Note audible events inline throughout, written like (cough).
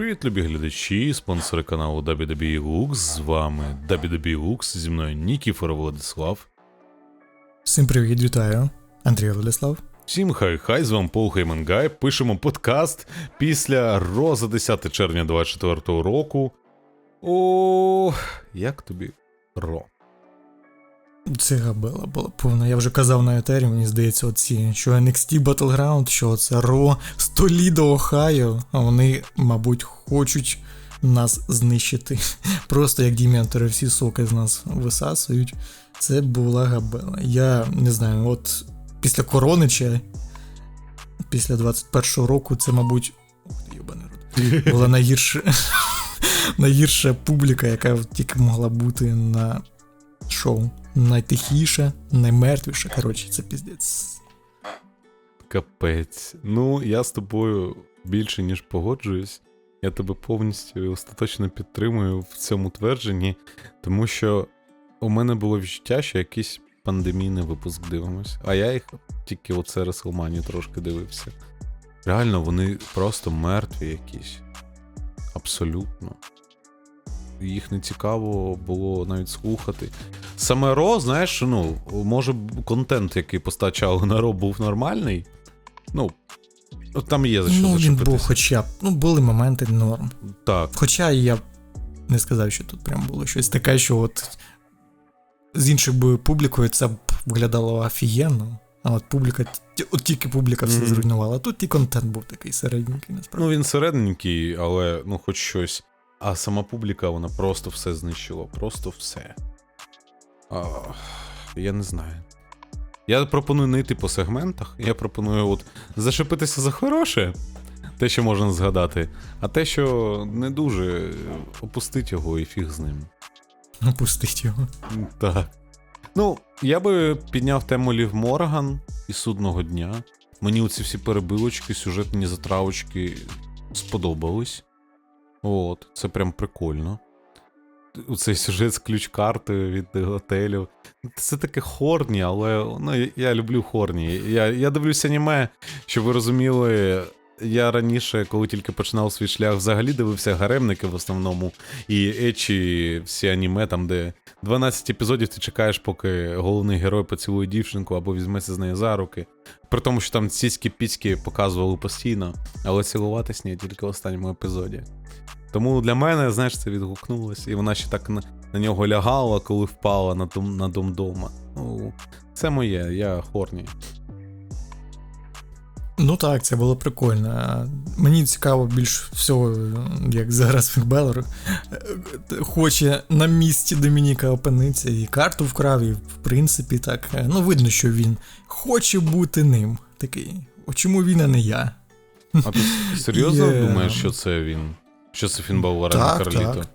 Привіт, любі глядачі, спонсори каналу WWE Lux. З вами WWE Lux, зі мною Нікіфор Владислав. Всім привіт, вітаю. Андрій Владислав. Всім хай-хай, з вами Пол Хеймангай. Пишемо подкаст після Ро за 10 червня 24 року. О, як тобі Ро? Це габела була повна. Я вже казав на етері, мені здається, оці, що NXT Battleground, що це Ро з Толідо, Ohio, а вони, мабуть, хочуть нас знищити. (laughs) Просто як діментори всі соки з нас висасують. Це була габела. Я не знаю, от після Коронича, після 21-го року, це, мабуть. Рот. (laughs) Була найгірша, (laughs) найгірша публіка, яка тільки могла бути на шоу. Найтихіша, наймертвіша. Коротше, це піздець. Капець. Ну, я з тобою більше ніж погоджуюсь. Я тебе повністю остаточно підтримую в цьому твердженні, тому що у мене було відчуття, що якийсь пандемійний випуск дивимось, а я їх тільки оце Реслманію трошки дивився. Реально, вони просто мертві якісь. Абсолютно. Їх не цікаво було навіть слухати. Саме Ро, знаєш, ну, може, контент, який постачали на Ро, був нормальний. Ну, от там є за що ну, він був хоча б. Ну, були моменти норм. Так. Хоча я не сказав, що тут прям було щось таке, що от з іншою би публікою це б виглядало офігенно. А от публіка, от тільки публіка все Мгм. зруйнувала. А тут і контент був такий середненький, насправді. Ну, він середненький, але ну, хоч щось. А сама публіка, вона просто все знищила. Просто все. Я не знаю. Я пропоную не йти по сегментах. Я пропоную от зашипитися за хороше, те, що можна згадати, а те, що не дуже, опустить його і фіг з ним. Опустить його. Так. Ну, я би підняв тему Лів Морган і судного дня. Мені оці всі перебивочки, сюжетні затравочки сподобались. От, це прям прикольно. Цей сюжет з ключ-карти від готелю. Це таке хорні, але ну, я, люблю хорні. Я, я дивлюся аніме, щоб ви розуміли. Я раніше, коли тільки починав свій шлях, взагалі дивився гаремники в основному, і ечі всі аніме, там, де 12 епізодів ти чекаєш, поки головний герой поцілує дівчинку або візьметься з нею за руки. При тому, що там ціські піськи показували постійно, але цілуватись ні, тільки в останньому епізоді. Тому для мене, знаєш, це відгукнулося, і вона ще так на, на нього лягала, коли впала на дом, на дом дома. Ну, це моє, я хорні. Ну так, це було прикольно. Мені цікаво більш всього, як зараз Беллер хоче на місці Домініка опинитися і карту вкрав, і в принципі так. Ну, видно, що він хоче бути ним. Такий. Чому він, а не я? А ти серйозно думаєш, що це він? Що це Фін Балвар, а не Карліто? так.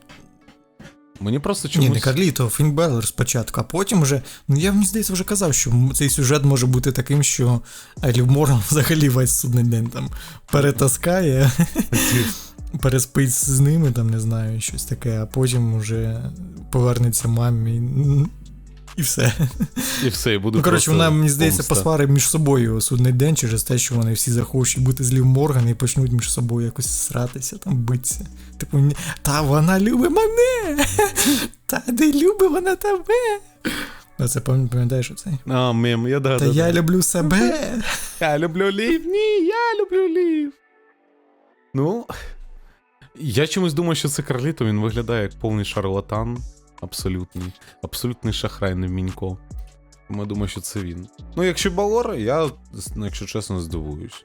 Мені просто Ні, не Карліто, Фінк Беллер спочатку, а потім вже. Ну я мені здається вже казав, що цей сюжет може бути таким, що Лів Морган (laughs) взагалі весь судний день там перетаскає. (laughs) переспить з ними, там не знаю, щось таке, а потім вже повернеться мамі. І все. І все, і буде Ну, коротше, вона, мені здається, помста. посварить між собою судний день через те, що вони всі захочуть бути з Лів Морган і почнуть між собою якось сратися, там битися. Типу, та вона любить мене! (laughs) Та не любить вона тебе! Оце пам'ят- пам'ятаєш оцей? А, мем, я да, Та да, я да. люблю себе! (laughs) Я люблю лів. Ні, я люблю лів. Ну. Я чомусь думаю, що це Карліто, він виглядає як повний шарлатан. Абсолютний. Абсолютний шахрай невмінько. Тому я думаю, що це він. Ну, якщо Балор, я, ну, якщо чесно, здивуюсь.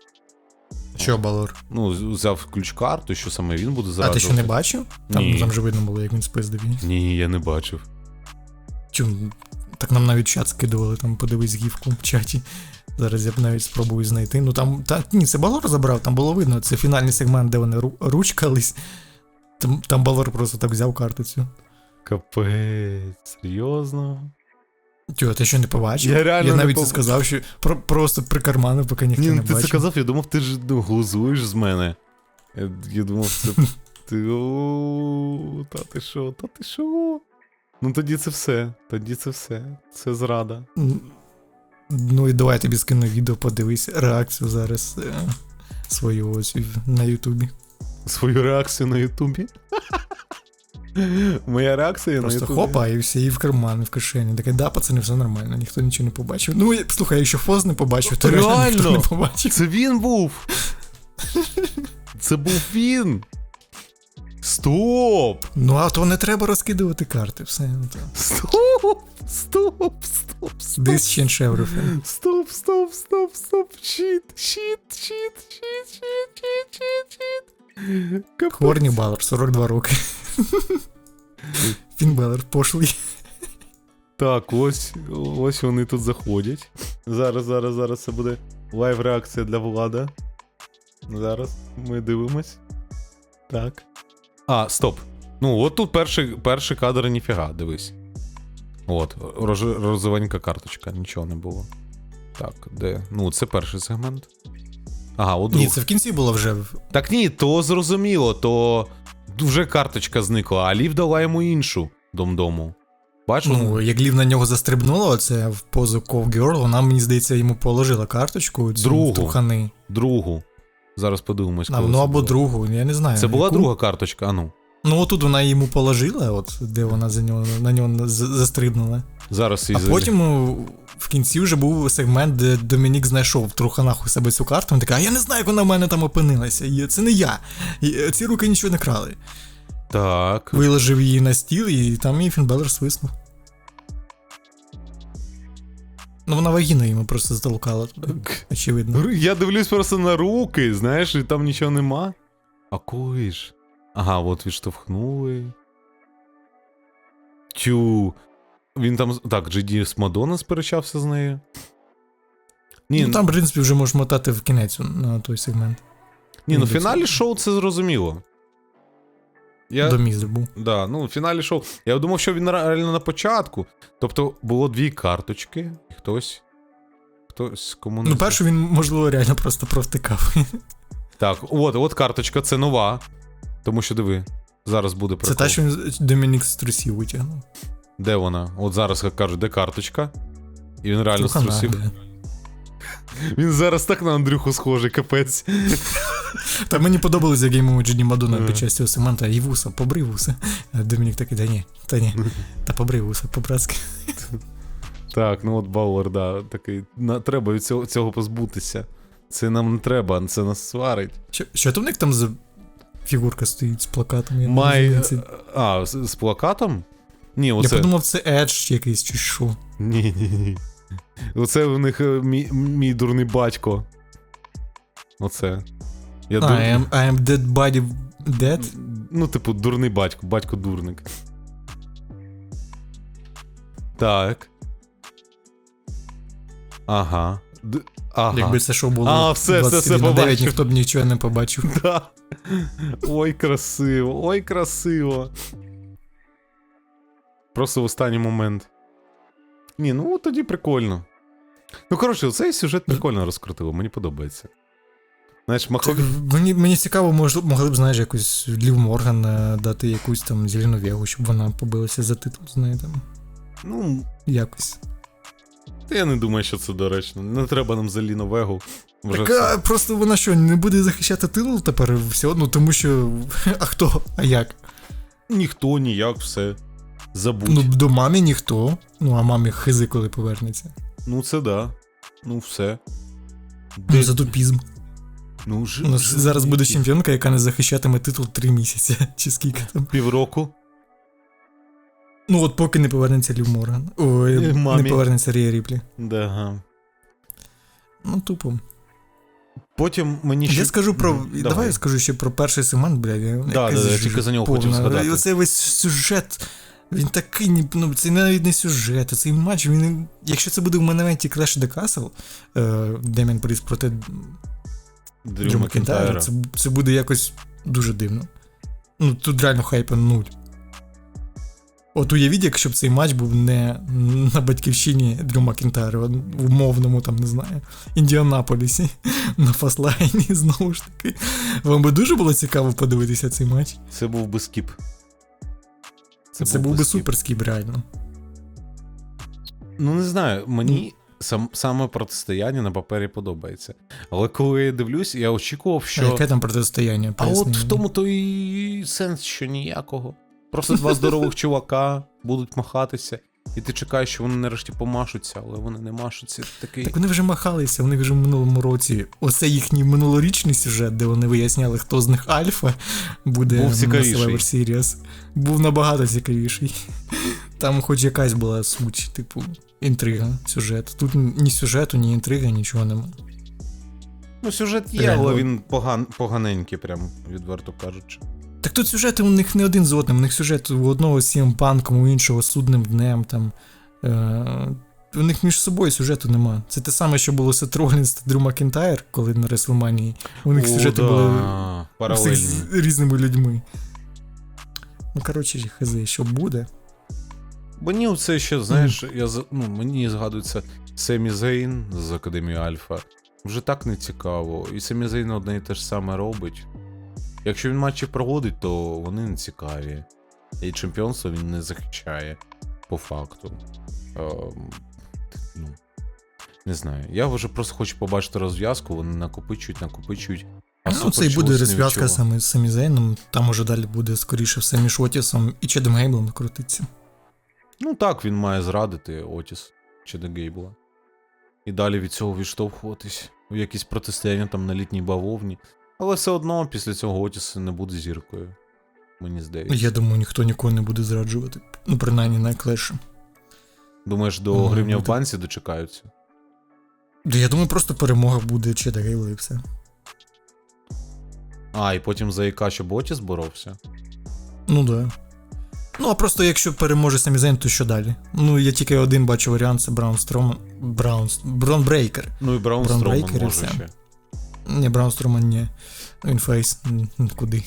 Що, Балор? Ну, взяв ключ-карту, що саме він буде А ти що не бачив? Там, Ні. там же видно було, як він спиздив її. Ні, я не бачив. Чому? Так нам навіть чат скидували, там подивись гівку в чаті. Зараз я б навіть спробую знайти. Ну там. Та, ні, це Балор забрав, там було видно. Це фінальний сегмент, де вони ру- ручкались. Там, там Балор просто так взяв карту цю. Капець, серйозно? Тьо, ти що не побачив? Я реально я навіть поб- це сказав, що про, просто прикарманив, поки ніхто Ні, не ну ти бачив. це казав, я думав, ти ж ну, глузуєш з мене. Я, я думав, це. (laughs) Ти. о, Та ти що, та ти що? Ну тоді це все. Тоді це все. Це зрада. Ну і давай я тобі скину відео, подивись реакцію зараз е, свою ось в- на Ютубі. свою реакцію на Ютубі. Моя реакція Просто на Просто хопа, і всі і в карман, і в кишені. Таке, да, пацани, все нормально, ніхто нічого не побачив. Ну, слухай, я ще Фоз не побачив, то реально, реально ніхто не побачив. Це він був. Це був він. Стоп! Ну, а то не треба розкидувати карти. все. Ну, стоп! Стоп, стоп, стоп. This change everything. Стоп, стоп, стоп, стоп. Щіт, щіт, щіт, щіт, щіт, щіт, щіт, щіт. Хорні Балер, 42 роки. Фін Белер, пошлий. Так, ось, ось вони тут заходять. Зараз, зараз, зараз це буде лайв реакція для влада. Зараз ми дивимось. Так. А, стоп. Ну, от тут перший, перший кадр ніфіга, дивись. От, розовенька карточка, нічого не було. Так, де? Ну, це перший сегмент. Ага, от Ні, це в кінці було вже. Так ні, то зрозуміло, то вже карточка зникла, а Лів дала йому іншу дом-дому. Бачу? Ну, як Лів на нього застрибнула, оце в позу Girl, вона, мені здається, йому положила карточку цю Другу. трухани. другу. Зараз подивимось. А, коли ну це або було. другу, я не знаю. Це була яку. друга карточка, а ну. Ну, отут вона йому положила, от де вона за нього, на нього застрибнула. Зараз А потім в кінці вже був сегмент, де Домінік знайшов в труханах у себе цю карту. Він такий, а я не знаю, як вона в мене там опинилася. І Це не я. І е, ці руки нічого не крали. Так. Виложив її на стіл, і там її Фінбелер свиснув. Ну, вона вагіна йому просто затолкала туди, очевидно. Я дивлюсь просто на руки, знаєш, і там нічого нема. А ж? Ага, от відштовхнули. Тю. Він там. Так, GD з Мадонна сперечався з нею. Ні, Ну там, в принципі, вже можеш мотати в кінець на той сегмент. ні ну в фіналі шоу це зрозуміло. Я, До мізу був. Да, ну, в фіналі шоу. Я думав, що він реально на початку. Тобто було дві карточки, і хтось. Хтось кому не Ну, першу він, можливо, реально просто провтикав. (laughs) Так, от, от карточка, це нова. Тому що диви, зараз буде прикол. Це та, що він Домінік з трусів витягнув. Де вона? От зараз як кажуть, де карточка? І він реально Трухана, струсив. (laughs) Він зараз так на Андрюху схожий, капець. Та мені подобалося, як йому Джині Мадонна Ага. під час цього сегмента, і вуса, побрив вуса. А (laughs) Домінік такий, да ні, та ні, (laughs) та побрив вуса, по-братськи. Так, ну от Бауер, да, такий. На, треба від цього, цього позбутися. Це нам не треба, це нас сварить. Що, що там в них там за фігурка стоїть з плакатом? Я, не Май. розумію, це- А, з, з плакатом? Ні, я оце. подумав, це Едж якийсь чи що. Ні, ні, ні. Оце у них е, мій, мій дурний батько. Оце. Я А, дур... I am, I am dead body dead? Ну, типу, дурний батько, батько дурник. Так. Ага. Д... Ага. Якби це шоу було А, все, все, все 21 9, побачив. ніхто б нічого не побачив. (laughs) Да. Ой, красиво, ой, красиво. Просто в останній момент. Ні, ну тоді прикольно. Ну, коротше, цей сюжет прикольно розкрутило, мені подобається. Знаєш, Це, махові. мені, мені цікаво, мож, могли б, знаєш, якусь Лів Морган дати якусь там зелену вегу, щоб вона побилася за титул, знаєте. Ну, Якось. та я не думаю, що це доречно. Не треба нам Заліну Вегу. Вже Так, а, просто вона що, не буде захищати титул тепер все одно, тому що. (laughs) А хто? А як? Ніхто ніяк, все. Забудь. Ну, до мамі ніхто. Ну, а мамі хизи, коли повернеться. Ну, це да. Ну, все. Ну, за тупізм. Ну, ж, У нас ж- зараз буде чемпіонка, яка не захищатиме титул 3 місяці. (laughs) Чи скільки там. Півроку. Ну, от поки не повернеться Лів Морган. Ой, мамі. не повернеться Рія Ріплі. Да, ага. Ну, тупо. Потім мені ще. Я скажу про. Мгм, Давай. я скажу ще про перший сегмент, блядь. я- Да, да, да, тільки за нього хотів повна. згадати. І Оцей весь сюжет. Він такий, ну, це навіть не сюжет, цей матч, він. Якщо це буде в менементі Clash of the Castle, е, Демін Пріс проти Дрю Макентайра. Це, це буде якось дуже дивно. Ну, тут реально хайпа нуль. От уявіть, якщо б цей матч був не на батьківщині Дрю Макентайра, а в умовному, там, не знаю, Індіанаполісі, (laughs) на фаслайні, (laughs) знову ж таки. Вам би дуже було цікаво подивитися цей матч. Це був би скіп. Це, був би скіп. суперський, реально. Ну, не знаю, мені. сам, саме протистояння на папері подобається. Але коли я дивлюсь, я очікував, А що. яке там протистояння? А от в тому то і сенс, що ніякого. Просто два здорових чувака будуть махатися, і ти чекаєш, що вони нарешті помашуться, але вони не машуться. Такий. Так вони вже махалися, вони вже в минулому році. Оце їхній минулорічний сюжет, де вони виясняли, хто з них альфа, буде Був на. Survivor Series. Був набагато цікавіший. Там хоч якась була суть, типу, інтрига, сюжет. Тут ні сюжету, ні інтриги, нічого нема. Ну, сюжет є, Реально. але він поган... поганенький, прям, відверто кажучи. Так тут сюжети у них не один з одним, у них сюжет у одного з сім панком, у іншого судним днем там. Е- у них між собою сюжету нема. Це те саме, що було Сет Ролінс та Дрю Макінтайр, коли на Реслманії. У них О, сюжети да, були паралельні. з різними людьми. Ну, коротше, хз, що буде. Мені оце ще, знаєш, я, ну, мені згадується Семі Зейн з Академії Альфа. Вже так не цікаво. І Семі Зейн одне і те ж саме робить. Якщо він матчі проводить, то вони не цікаві. І чемпіонство він не захищає по факту. Ем, ну, не знаю. Я вже просто хочу побачити розв'язку, вони накопичують, накопичують. А ну, це і буде розв'язка саме з Самі Зейном. Там уже далі буде скоріше все між Отісом і Чедом Гейблом крутиться. Ну так, він має зрадити Отіс чи де Гейбла. І далі від цього відштовхуватись у якісь протистояння там на літній бавовні. Але все одно після цього Отіс не буде зіркою. Мені здається. Я думаю, ніхто нікого не буде зраджувати. Ну, принаймні на клеші. Думаєш, до Може гривня в банці дочекаються? Да, Я думаю, просто перемога буде Чеда Гейбла і все. А, і потім за яка, щоб Отіс боровся. Ну да. Ну, а просто якщо переможе Самі Зейн, то що далі? Ну, я тільки один бачу варіант, це Браун Строман. Браун... Брон Брейкер. Ну і Браун Строуман може ще. Ні, Браун Строман ні. Він фейс. М, м, Куди?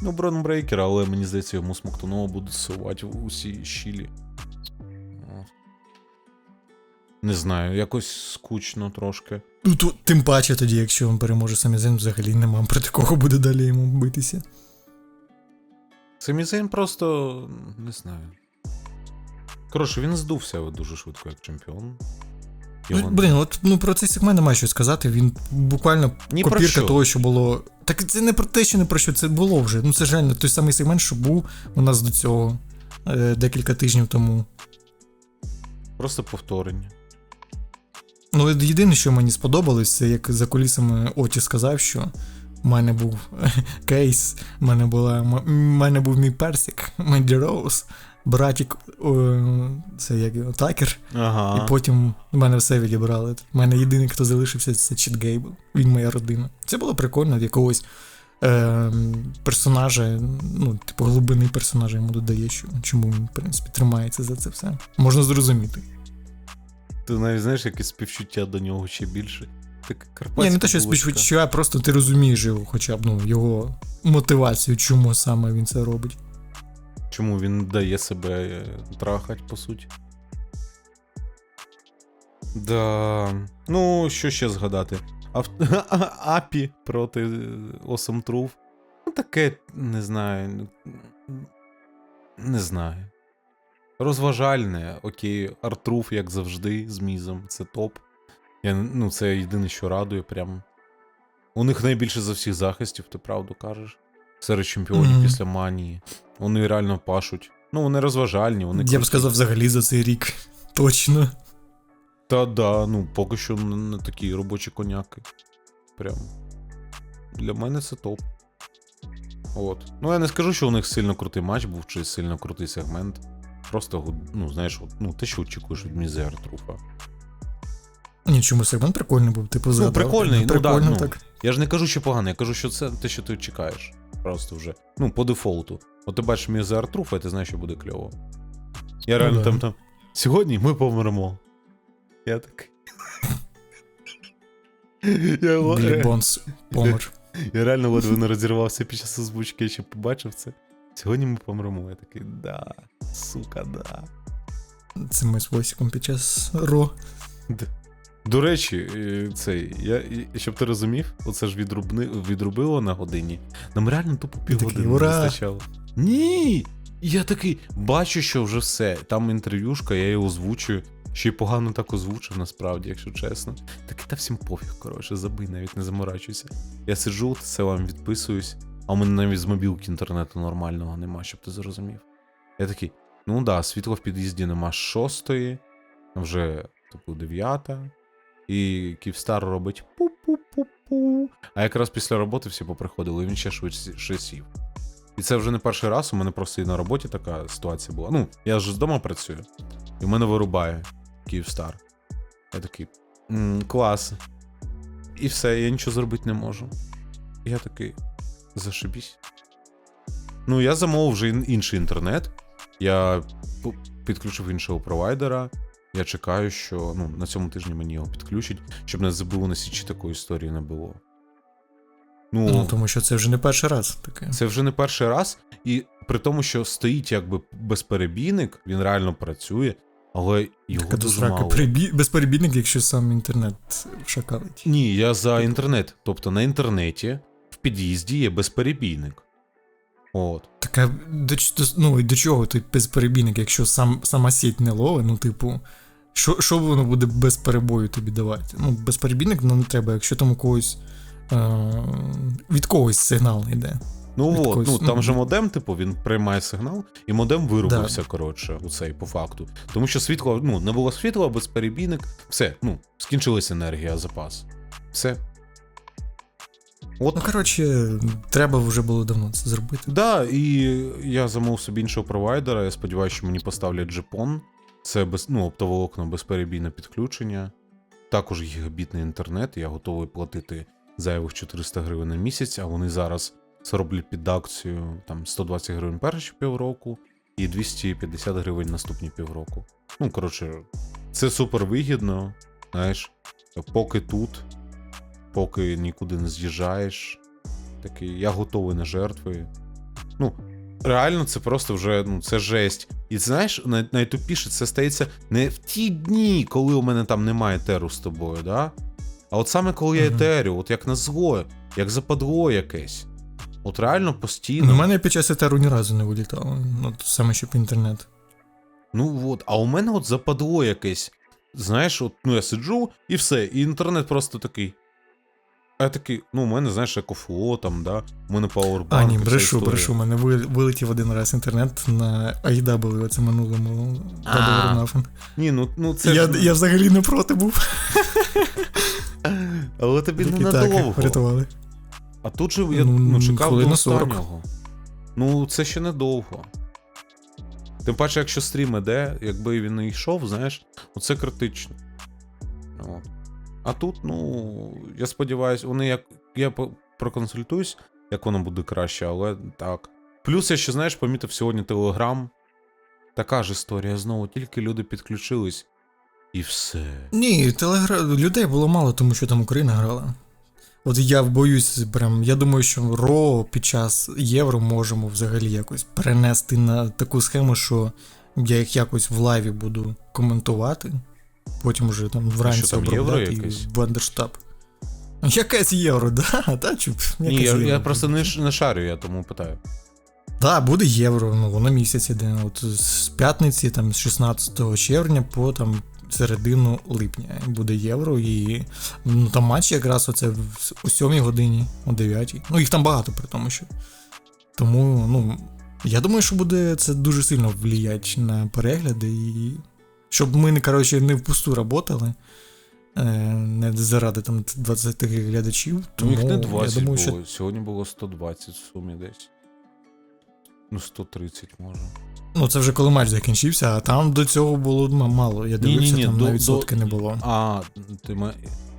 Ну, Брон Брейкер, але мені здається, йому смоктуново будуть сувати в усі щілі. Не знаю, якось скучно трошки. Ну, то, тим паче тоді, якщо він переможе Самі взагалі нема проти кого буде далі йому битися. Семізейн просто не знаю. Коротше, він здувся дуже швидко як чемпіон. Ну, Його- блін, от ну про цей сегмент немає що сказати. Він буквально Ні про копірка що. того, що було. Так це не про те, що не про що це було вже. Ну це ж реально той самий сегмент, що був у нас до цього е, декілька тижнів тому. Просто повторення. Ну, єдине, що мені сподобалось, це як за кулісами Оті сказав, що в мене був кейс, в мене була в мене був мій персик, Менді Роуз, братік, це як Такер, Ага. і потім в мене все відібрали. У мене єдиний, хто залишився, це Чіт Гейбл. Він моя родина. Це було прикольно, якогось е, персонажа, ну, типу, глибини персонажа йому додає, що чому він, в принципі, тримається за це все. Можна зрозуміти. Ти навіть знаєш, якесь співчуття до нього ще більше. Ні, не те, що співчуття, просто ти розумієш його, хоча б ну, його мотивацію, чому саме він це робить. Чому він дає себе е, трахать, по суті. Да. Ну, що ще згадати? Ав... (laughs) Апі проти е, Awesome Truth. Ну, таке, не знаю. Не знаю. Розважальне, окей, Артруф, як завжди, з мізом, це топ. Я, ну, це єдине, що радує, прям. У них найбільше за всіх захистів, ти правду кажеш. Серед чемпіонів Мгм. після манії. Вони реально пашуть. Ну, вони розважальні, вони. Я б сказав, взагалі за цей рік. (laughs) Точно. Та да, ну поки що не, такі робочі коняки. Прям. Для мене це топ. От. Ну я не скажу, що у них сильно крутий матч був, чи сильно крутий сегмент. Просто, ну, знаєш, от, ну, те, що очікуєш від Мізе Артруфа. Ні, чому сегмент прикольний був, типу, згадав. прикольний, ну, да, прикольно ну. так. Я ж не кажу, що погано, я кажу, що це те, що ти чекаєш. Просто вже. Ну, по дефолту. От ти бачиш Мізе Артруфа, і ти знаєш, що буде кльово. Я реально да. там там. Сьогодні ми помремо. Я такий. (laughs) Я, Білі Бонс помер. (laughs) Я реально ледве не розірвався під час озвучки, я ще побачив це. Сьогодні ми помремо. Я такий, да, сука, да. Це ми з Войсиком під час Ро. До речі, е, цей, я, щоб ти розумів, оце ж відрубни, відрубило на годині. Нам реально тупо півгодини не вистачало. Ні! Я такий, бачу, що вже все. Там інтерв'юшка, я її озвучую. Ще й погано так озвучив, насправді, якщо чесно. Такий та всім пофіг, коротше, забий, навіть не заморачуйся. Я сиджу, це вам відписуюсь, а у мене навіть з мобілки інтернету нормального нема, щоб ти зрозумів. Я такий, ну да, світла в під'їзді нема з шостої, вже типу дев'ята. І Київстар робить пу-пу-пу-пу. А якраз після роботи всі поприходили, і він ще швидше сів. І це вже не перший раз, у мене просто і на роботі така ситуація була. Ну, я ж з дому працюю, і в мене вирубає Київстар. Я такий, «М, клас. І все, я нічого зробити не можу. Я такий, зашибісь. Ну, я замовив вже інший інтернет. Я підключив іншого провайдера. Я чекаю, що ну, на цьому тижні мені його підключать, щоб не забило на січі такої історії не було. Ну, Ну, тому що це вже не перший раз таке. це вже не перший раз, і при тому, що стоїть якби безперебійник, він реально працює, але його Така дуже мало. прибі... безперебійник, якщо сам інтернет шакалить. Ні, я за інтернет. Тобто на інтернеті в під'їзді є безперебійник. От. Так а до, ну, до чого той безперебійник, якщо сам, сама сіть не ловить, ну, типу, що, що воно буде без перебою тобі давати? Ну, безперебійник ну, не треба, якщо там у когось е- від когось сигнал йде. Ну от, когось, ну там ну. же модем, типу, він приймає сигнал, і модем вирубився, коротше, у цей по факту. Тому що світло, ну, не було світла, безперебійник, все, ну, скінчилась енергія, запас. Все. От Ну, коротше, треба вже було давно це зробити. Да, і я замовив собі іншого провайдера. Я сподіваюся, що мені поставлять джипон. Це без, ну, оптоволокно безперебійне підключення. Також гігабітний інтернет. Я готовий платити зайвих 400 гривень на місяць, а вони зараз зроблять під акцію там 120 гривень перші півроку і 250 гривень наступні півроку. Ну, коротше, це супер вигідно. Знаєш, поки тут, поки нікуди не з'їжджаєш. Такий, я готовий на жертви. Ну, реально, це просто вже ну, це жесть. І знаєш, най- найтупіше це стається не в ті дні, коли у мене там немає теру з тобою, да? А от саме коли я Мгм. етерю, от як на зло, як западло якесь. От реально постійно. Ну, у мене під час етеру ні разу не вилітало. Ну, саме щоб інтернет. Ну от, а у мене от западло якесь. Знаєш, от ну я сиджу і все, і інтернет просто такий. А я такий, ну, у мене, знаєш, екофло там, да, у мене Powerbank. А, ні, брешу, брешу. У мене вилетів один раз інтернет на AW, оце минулому. Double. Ні, ну, ну це Я, ж... я взагалі не проти був. Але тобі так врятували. А тут же я Ну, ну, чекав до на 40. останнього. Ну, це ще недовго. Тим паче, якщо стрім іде, якби він не йшов, знаєш, ну це критично. От. А тут, ну, я сподіваюся, вони як. Я проконсультуюсь, як воно буде краще, але так. Плюс я ще, знаєш, помітив сьогодні Телеграм. Така ж історія знову, тільки люди підключились. І все. Ні, телегра... людей було мало, тому що там Україна грала. От я боюсь, прям, я думаю, що РО під час євро можемо взагалі якось перенести на таку схему, що я їх якось в лайві буду коментувати, потім вже там вранці там, євро обробляти якесь? і в андерштаб. Якесь євро, да, (laughs) та чуп. Ні, я, євро я просто не, не шарю, я тому питаю. Так, буде євро, ну воно місяць іде. От з п'ятниці, там з 16 червня по там середину липня буде євро, і ну, там матч якраз оце о 7 годині, о 9. Ну, їх там багато при тому, що. Тому, ну, я думаю, що буде це дуже сильно вліяти на перегляди, і щоб ми, коротше, не впусту работали. е, Не заради там 20 глядачів. Тому Ну, їх не я 20 думаю, що. Сьогодні було 120 в сумі десь. Ну, 130 може. Ну, це вже коли матч закінчився, а там до цього було мало. Я дивився, Ні-ні-ні, там до- навіть до- не було. А, ти ма...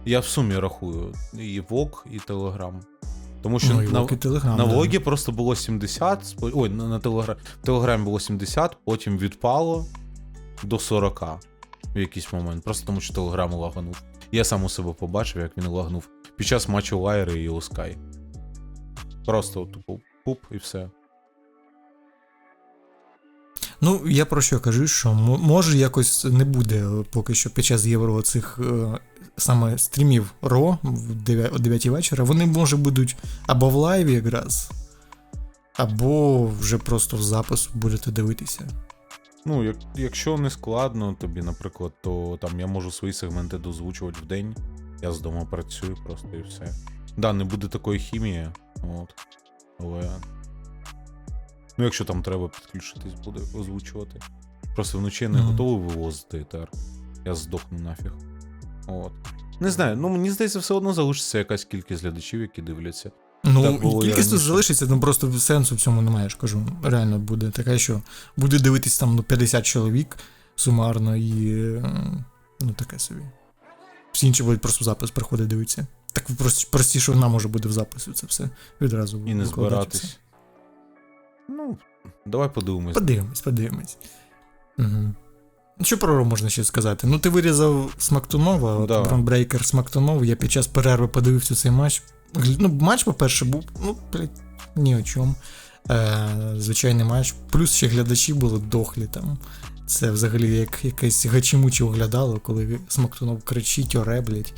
я в сумі рахую. І Вок, і Телеграм. Тому що ну, і на, Вок, і Телеграм. на да. Просто було 70. Ой, на, на Телеграм. В Телеграмі було 70, потім відпало до 40 в якийсь момент. Просто тому що Телеграм лаганув. Я сам у себе побачив, як він лагнув під час матчу Лайри і Оскай. Просто тупо пуп і все. Ну, я про що кажу, що може якось не буде поки що під час євро цих е, саме стрімів РО в 9, о 9 вечора. Вони може будуть або в лайві якраз, або вже просто в запис будете дивитися. Ну, як, якщо не складно тобі, наприклад, то там я можу свої сегменти дозвучувати в день. Я з дому працюю просто і все. Да, не буде такої хімії, от. Але. Ну, якщо там треба підключитись, буде озвучувати. Просто вночі я не Мгм. готовий вивозити етер. Я здохну нафіг. От. Не знаю, ну мені здається, все одно залишиться якась кількість глядачів, які дивляться. Ну, було кількість тут залишиться, ну просто сенсу в цьому немає, я ж кажу. Реально буде таке, що буде дивитись там ну, 50 чоловік сумарно і. Ну, таке собі. Всі інші будуть просто в запис приходити дивитися. Так просто простіше нам може буде в запису це все відразу. І не викладати все. збиратись. Ну, давай подивимось. Подивимось, подивимось. Угу. Що про Ро можна ще сказати? Ну, ти вирізав Смактунова, Да. Бронбрейкер Смактунов. Я під час перерви подивився цей матч. Ну, матч, по-перше, був, ну, блядь, ні о чому. Е, звичайний матч. Плюс ще глядачі були дохлі там. Це взагалі як якесь гачимуче оглядало, коли Смактунов кричить, оре, блядь,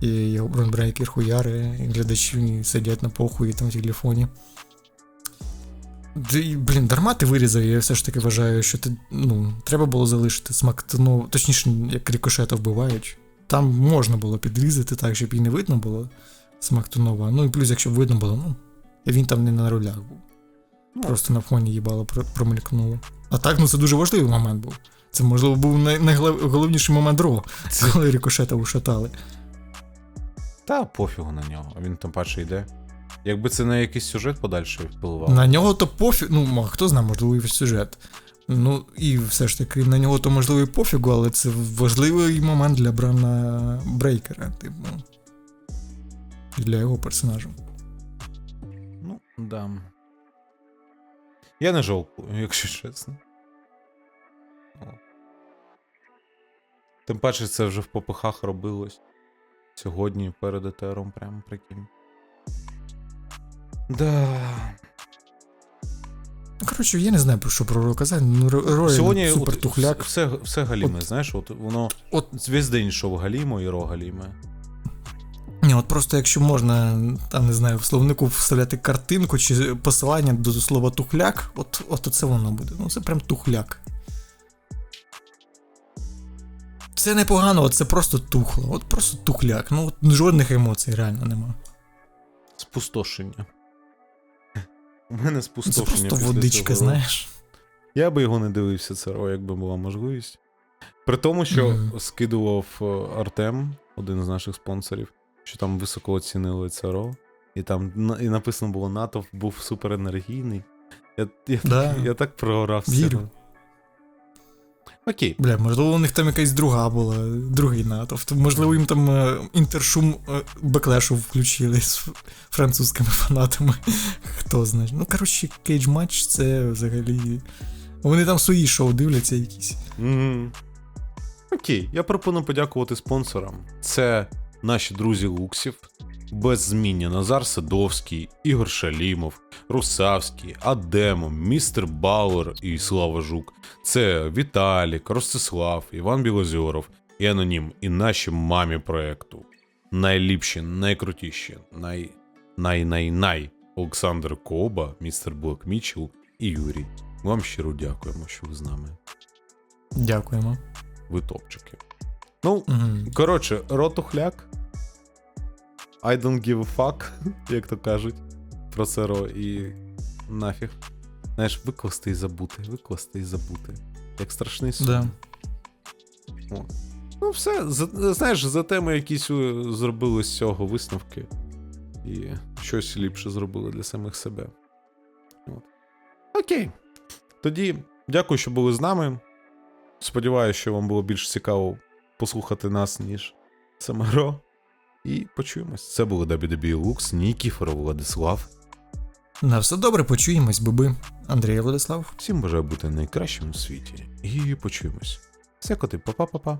і його Бронбрейкер хуяри, і глядачі сидять на похуї там в телефоні. Блін, дарма ти вирізав, я все ж таки вважаю, що ти, ну, треба було залишити смактунов, точніше, як рікошета вбивають. Там можна було підрізати так, щоб і не видно було смактунова. Ну і плюс, якщо б видно було, ну, він там не на рулях був. Ну. Просто на фоні їбало про- промелькнуло. А так, ну це дуже важливий момент був. Це, можливо, був найголовніший момент Ро, коли рікошета ушатали. Та пофігу на нього, а він там перший йде. Якби це на якийсь сюжет подальший впливав. На нього то пофіг. Ну, а хто знає, можливо, і сюжет. Ну, і все ж таки, на нього то можливо і пофігу, але це важливий момент для Брана Брейкера, типу. І для його персонажа. Ну, да. Я не жалкую, якщо чесно. Тим паче, це вже в попихах робилось. Сьогодні перед етером, прямо прикинь. Да. Ну, коротше, я не знаю про що про Ро казати. Ну, Ро- Ро Сьогодні супер от тухляк. Все, все галіме, От- знаєш, от воно От, весь день йшов галімо і ро галіме. Ні, от просто якщо можна, там не знаю, в словнику вставляти картинку чи посилання до слова тухляк, от, от це воно буде. Ну, це прям тухляк. Це непогано, от це просто тухло. От просто тухляк. Ну, от жодних емоцій реально нема. Спустошення. У мене Це спустошення. просто водичка, цього. знаєш. Я би його не дивився, це ро, якби була можливість. При тому, що Мгм. скидував е, Артем, один з наших спонсорів, що там високо оцінили це ро, і там і написано було натовп був суперенергійний. Я, я, Да. так, (laughs) я так програв Вірю. Окей. Бля, можливо, у них там якась друга була, другий натовп. Можливо, їм там е, інтершум е, беклешу включили з французькими фанатами. (laughs) Хто знає. Ну, коротше, кейдж матч це взагалі. Вони там свої шоу дивляться якісь. Мгм. Окей, я пропоную подякувати спонсорам. Це наші друзі Луксів, Беззміння Назар Садовський, Ігор Шалімов, Русавський, Адемо, Містер Бауер і Слава Жук. Це Віталік, Ростислав, Іван Білозьоров і Анонім, і наші мамі проекту. Найліпші, найкрутіші, най... най-най-най Олександр Коба, містер Блок Мічел і Юрій. Вам щиро дякуємо, що ви з нами. Дякуємо. Ви топчики. Ну, Угу. коротше, ротухляк. I don't give a fuck, (laughs) як то кажуть. Про це ро і нафіг. Знаєш, викласти і забути, викласти і забути. Як страшний сон. Да. О. Ну, все, за, знаєш, зате ми якісь е, зробили з цього висновки. І щось ліпше зробили для самих себе. От. Окей. Тоді дякую, що були з нами. Сподіваюся, що вам було більш цікаво послухати нас, ніж саме гро. І почуємось. Це були WWE Lux, Нікіфор, Владислав. На все добре, почуємось, биби. Андрій Владислав. Всім бажаю бути найкращим у світі. І почуємось. Всякоти, па-па-па-па.